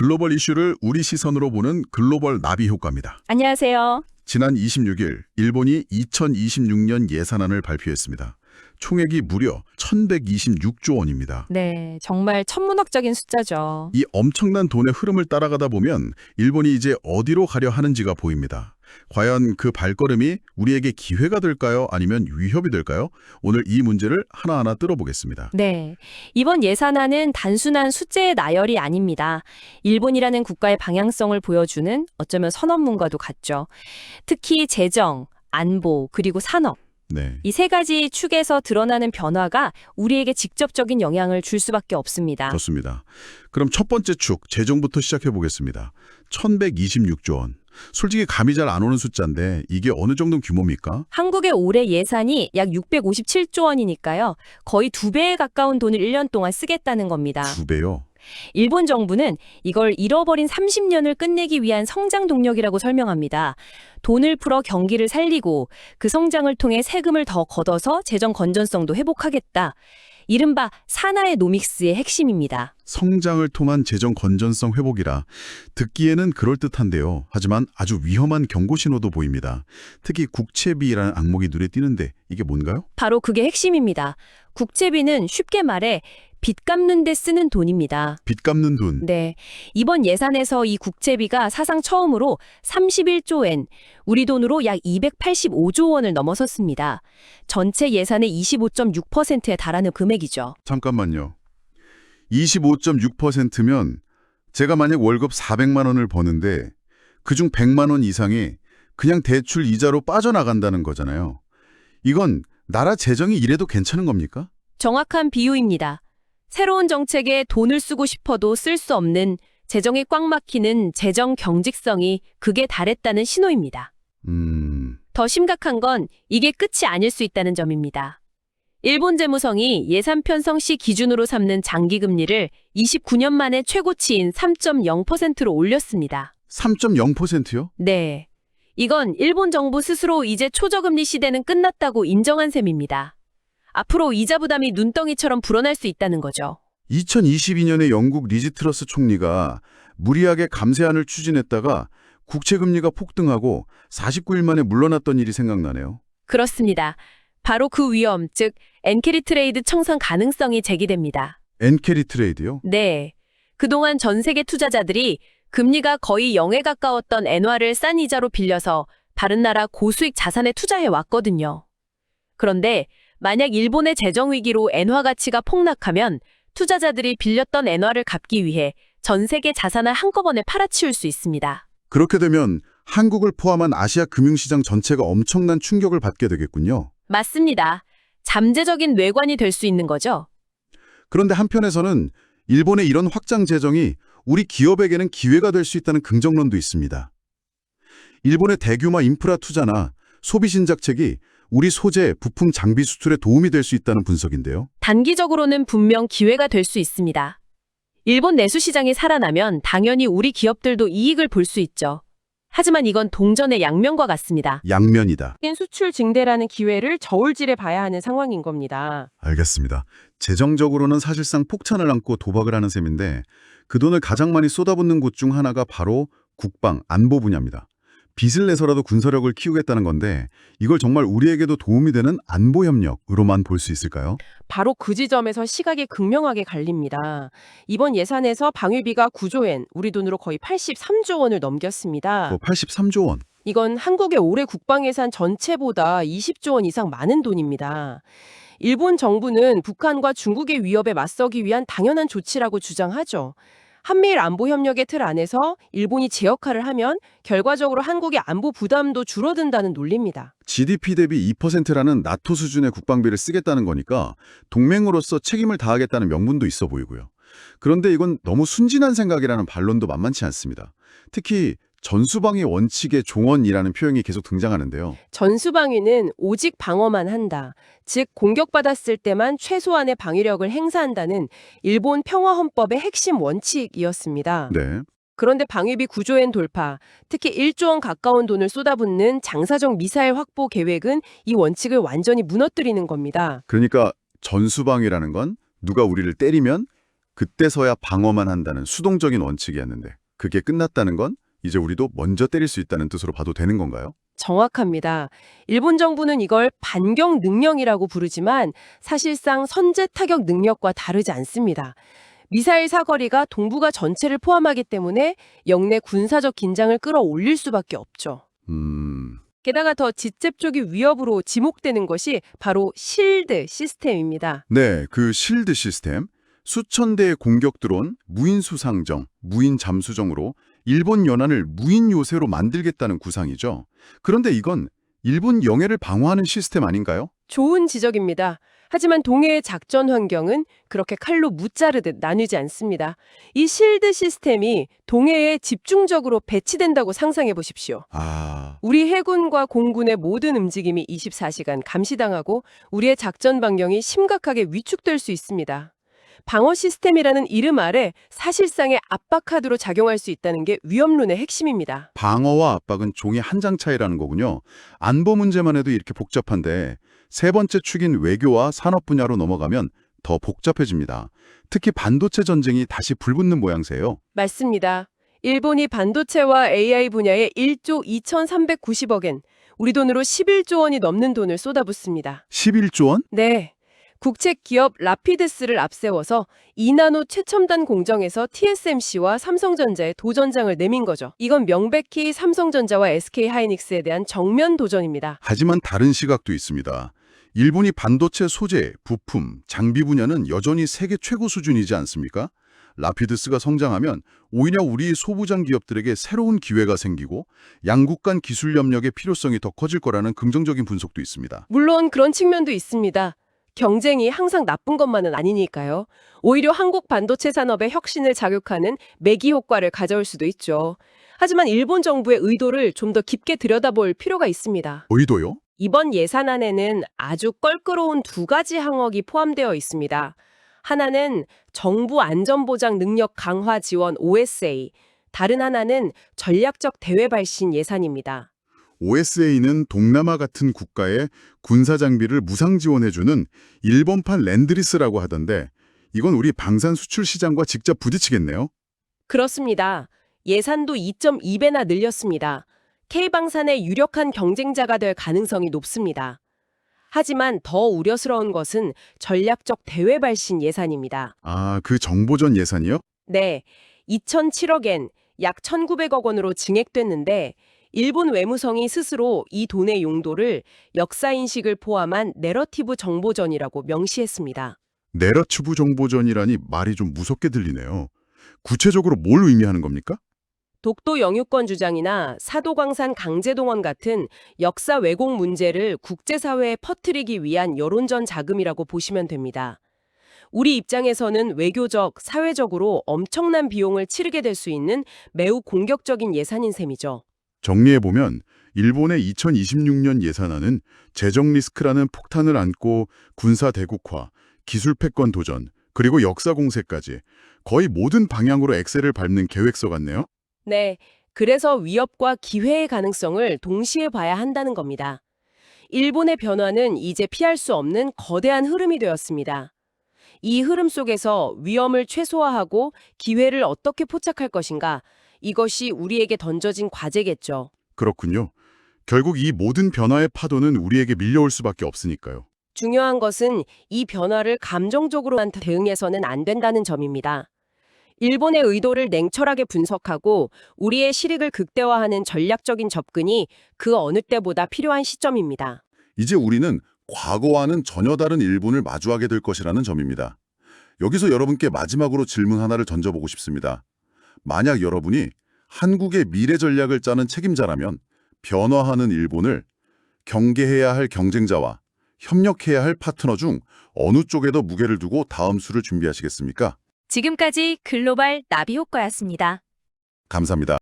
글로벌 이슈를 우리 시선으로 보는 글로벌 나비 효과입니다. 안녕하세요. 지난 26일 일본이 2026년 예산안을 발표했습니다. 총액이 무려 1126조 원입니다. 네, 정말 천문학적인 숫자죠. 이 엄청난 돈의 흐름을 따라가다 보면 일본이 이제 어디로 가려 하는지가 보입니다. 과연 그 발걸음이 우리에게 기회가 될까요? 아니면 위협이 될까요? 오늘 이 문제를 하나하나 뜯어보겠습니다. 네, 이번 예산안은 단순한 숫자의 나열이 아닙니다. 일본이라는 국가의 방향성을 보여주는 어쩌면 선언문과도 같죠. 특히 재정, 안보, 그리고 산업. 네. 이 세 가지 축에서 드러나는 변화가 우리에게 직접적인 영향을 줄 수밖에 없습니다. 좋습니다. 그럼 첫 번째 축, 재정부터 시작해 보겠습니다. 1126조 원. 솔직히 감이 잘 안 오는 숫자인데 이게 어느 정도 규모입니까? 한국의 올해 예산이 약 657조 원이니까요. 거의 두 배에 가까운 돈을 1년 동안 쓰겠다는 겁니다. 두 배요. 일본 정부는 이걸 잃어버린 30년을 끝내기 위한 성장 동력이라고 설명합니다. 돈을 풀어 경기를 살리고 그 성장을 통해 세금을 더 걷어서 재정 건전성도 회복하겠다. 이른바 사나의 노믹스의 핵심입니다. 성장을 통한 재정 건전성 회복이라 듣기에는 그럴듯한데요. 하지만 아주 위험한 경고 신호도 보입니다. 특히 국채비라는 악목이 눈에 띄는데 이게 뭔가요? 바로 그게 핵심입니다. 국채비는 쉽게 말해 빚 갚는 데 쓰는 돈입니다. 빚 갚는 돈. 네. 이번 예산에서 이 국채비가 사상 처음으로 31조 엔, 우리 돈으로 약 285조 원을 넘어섰습니다. 전체 예산의 25.6%에 달하는 금액이죠. 잠깐만요. 25.6%면 제가 만약 월급 400만 원을 버는데 그중 100만 원 이상이 그냥 대출 이자로 빠져나간다는 거잖아요. 이건 나라 재정이 이래도 괜찮은 겁니까? 정확한 비유입니다. 새로운 정책에 돈을 쓰고 싶어도 쓸 수 없는 재정이 꽉 막히는 재정 경직성이 극에 달했다는 신호입니다. 음, 더 심각한 건 이게 끝이 아닐 수 있다는 점입니다. 일본 재무성이 예산 편성 시 기준으로 삼는 장기 금리를 29년 만에 최고치인 3.0%로 올렸습니다. 3.0%요? 네. 이건 일본 정부 스스로 이제 초저금리 시대는 끝났다고 인정한 셈입니다. 앞으로 이자 부담이 눈덩이처럼 불어날 수 있다는 거죠. 2022년에 영국 리즈트러스 총리가 무리하게 감세안을 추진했다가 국채 금리가 폭등하고 49일 만에 물러났던 일이 생각나네요. 그렇습니다. 바로 그 위험, 즉 엔캐리 트레이드 청산 가능성이 제기됩니다. 엔캐리 트레이드요? 네. 그동안 전 세계 투자자들이 금리가 거의 0에 가까웠던 엔화를 싼 이자로 빌려서 다른 나라 고수익 자산에 투자해 왔거든요. 그런데 만약 일본의 재정 위기로 엔화 가치가 폭락하면 투자자들이 빌렸던 엔화를 갚기 위해 전 세계 자산을 한꺼번에 팔아치울 수 있습니다. 그렇게 되면 한국을 포함한 아시아 금융시장 전체가 엄청난 충격을 받게 되겠군요. 맞습니다. 잠재적인 외관이 될 수 있는 거죠. 그런데 한편에서는 일본의 이런 확장 재정이 우리 기업에게는 기회가 될 수 있다는 긍정론도 있습니다. 일본의 대규모 인프라 투자나 소비 신작책이 우리 소재, 부품, 장비 수출에 도움이 될 수 있다는 분석인데요. 단기적으로는 분명 기회가 될 수 있습니다. 일본 내수 시장이 살아나면 당연히 우리 기업들도 이익을 볼 수 있죠. 하지만 이건 동전의 양면과 같습니다. 양면이다. 수출 증대라는 기회를 저울질해 봐야 하는 상황인 겁니다. 알겠습니다. 재정적으로는 사실상 폭탄을 안고 도박을 하는 셈인데 그 돈을 가장 많이 쏟아붓는 곳 중 하나가 바로 국방, 안보 분야입니다. 빚을 내서라도 군사력을 키우겠다는 건데 이걸 정말 우리에게도 도움이 되는 안보 협력으로만 볼 수 있을까요? 바로 그 지점에서 시각이 극명하게 갈립니다. 이번 예산에서 방위비가 9조엔, 우리 돈으로 거의 83조 원을 넘겼습니다. 뭐 83조 원. 이건 한국의 올해 국방 예산 전체보다 20조 원 이상 많은 돈입니다. 일본 정부는 북한과 중국의 위협에 맞서기 위한 당연한 조치라고 주장하죠. 한미일 안보 협력의 틀 안에서 일본이 제 역할을 하면 결과적으로 한국의 안보 부담도 줄어든다는 논리입니다. GDP 대비 2%라는 나토 수준의 국방비를 쓰겠다는 거니까 동맹으로서 책임을 다하겠다는 명분도 있어 보이고요. 그런데 이건 너무 순진한 생각이라는 반론도 만만치 않습니다. 특히 전수방위 원칙의 종언이라는 표현이 계속 등장하는데요. 전수방위는 오직 방어만 한다. 즉 공격받았을 때만 최소한의 방위력을 행사한다는 일본 평화헌법의 핵심 원칙이었습니다. 네. 그런데 방위비 9조엔 돌파, 특히 1조 원 가까운 돈을 쏟아붓는 장사정 미사일 확보 계획은 이 원칙을 완전히 무너뜨리는 겁니다. 그러니까 전수방위라는 건 누가 우리를 때리면 그때서야 방어만 한다는 수동적인 원칙이었는데 그게 끝났다는 건 이제 우리도 먼저 때릴 수 있다는 뜻으로 봐도 되는 건가요? 정확합니다. 일본 정부는 이걸 반경 능력이라고 부르지만 사실상 선제 타격 능력과 다르지 않습니다. 미사일 사거리가 동북아 전체를 포함하기 때문에 영내 군사적 긴장을 끌어올릴 수밖에 없죠. 음, 게다가 더 직접적인 위협으로 지목되는 것이 바로 실드 시스템입니다. 네, 그 실드 시스템. 수천 대의 공격 드론, 무인 수상정, 무인 잠수정으로 일본 연안을 무인 요새로 만들겠다는 구상이죠. 그런데 이건 일본 영해를 방어하는 시스템 아닌가요? 좋은 지적입니다. 하지만 동해의 작전 환경은 그렇게 칼로 무자르듯 나뉘지 않습니다. 이 실드 시스템이 동해에 집중적으로 배치된다고 상상해 보십시오. 아, 우리 해군과 공군의 모든 움직임이 24시간 감시당하고 우리의 작전 반경이 심각하게 위축될 수 있습니다. 방어 시스템이라는 이름 아래 사실상의 압박 카드로 작용할 수 있다는 게 위험론의 핵심입니다. 방어와 압박은 종이 한장 차이라는 거군요. 안보 문제만 해도 이렇게 복잡한데 세 번째 축인 외교와 산업 분야로 넘어가면 더 복잡해집니다. 특히 반도체 전쟁이 다시 불붙는 모양새예요. 맞습니다. 일본이 반도체와 AI 분야에 1조 2,390억 엔, 우리 돈으로 11조 원이 넘는 돈을 쏟아붓습니다. 11조 원? 네. 국책 기업 라피드스를 앞세워서 2나노 최첨단 공정에서 TSMC와 삼성전자의 도전장을 내민 거죠. 이건 명백히 삼성전자와 SK하이닉스에 대한 정면 도전입니다. 하지만 다른 시각도 있습니다. 일본이 반도체 소재, 부품, 장비 분야는 여전히 세계 최고 수준이지 않습니까? 라피드스가 성장하면 오히려 우리 소부장 기업들에게 새로운 기회가 생기고 양국 간 기술 협력의 필요성이 더 커질 거라는 긍정적인 분석도 있습니다. 물론 그런 측면도 있습니다. 경쟁이 항상 나쁜 것만은 아니니까요. 오히려 한국 반도체 산업의 혁신을 자극하는 매기 효과를 가져올 수도 있죠. 하지만 일본 정부의 의도를 좀 더 깊게 들여다볼 필요가 있습니다. 의도요? 이번 예산안에는 아주 껄끄러운 두 가지 항목이 포함되어 있습니다. 하나는 정부 안전보장 능력 강화 지원 OSA, 다른 하나는 전략적 대외 발신 예산입니다. OSA는 동남아 같은 국가에 군사 장비를 무상 지원해주는 일본판 랜드리스라고 하던데 이건 우리 방산 수출 시장과 직접 부딪히겠네요. 그렇습니다. 예산도 2.2배나 늘렸습니다. K방산의 유력한 경쟁자가 될 가능성이 높습니다. 하지만 더 우려스러운 것은 전략적 대외 발신 예산입니다. 아, 그 정보전 예산이요? 네, 2007억엔 약 1,900억 원으로 증액됐는데 일본 외무성이 스스로 이 돈의 용도를 역사인식을 포함한 내러티브 정보전이라고 명시했습니다. 내러티브 정보전이라니 말이 좀 무섭게 들리네요. 구체적으로 뭘 의미하는 겁니까? 독도 영유권 주장이나 사도광산 강제동원 같은 역사 왜곡 문제를 국제사회에 퍼뜨리기 위한 여론전 자금이라고 보시면 됩니다. 우리 입장에서는 외교적, 사회적으로 엄청난 비용을 치르게 될 수 있는 매우 공격적인 예산인 셈이죠. 정리해보면 일본의 2026년 예산안은 재정 리스크라는 폭탄을 안고 군사 대국화, 기술 패권 도전, 그리고 역사 공세까지 거의 모든 방향으로 엑셀을 밟는 계획서 같네요. 네, 그래서 위협과 기회의 가능성을 동시에 봐야 한다는 겁니다. 일본의 변화는 이제 피할 수 없는 거대한 흐름이 되었습니다. 이 흐름 속에서 위험을 최소화하고 기회를 어떻게 포착할 것인가, 이것이 우리에게 던져진 과제겠죠. 그렇군요. 결국 이 모든 변화의 파도는 우리에게 밀려올 수밖에 없으니까요. 중요한 것은 이 변화를 감정적으로만 대응해서는 안 된다는 점입니다. 일본의 의도를 냉철하게 분석하고 우리의 실익을 극대화하는 전략적인 접근이 그 어느 때보다 필요한 시점입니다. 이제 우리는 과거와는 전혀 다른 일본을 마주하게 될 것이라는 점입니다. 여기서 여러분께 마지막으로 질문 하나를 던져보고 싶습니다. 만약 여러분이 한국의 미래 전략을 짜는 책임자라면 변화하는 일본을 경계해야 할 경쟁자와 협력해야 할 파트너 중 어느 쪽에 더 무게를 두고 다음 수를 준비하시겠습니까? 지금까지 글로벌 나비 효과였습니다. 감사합니다.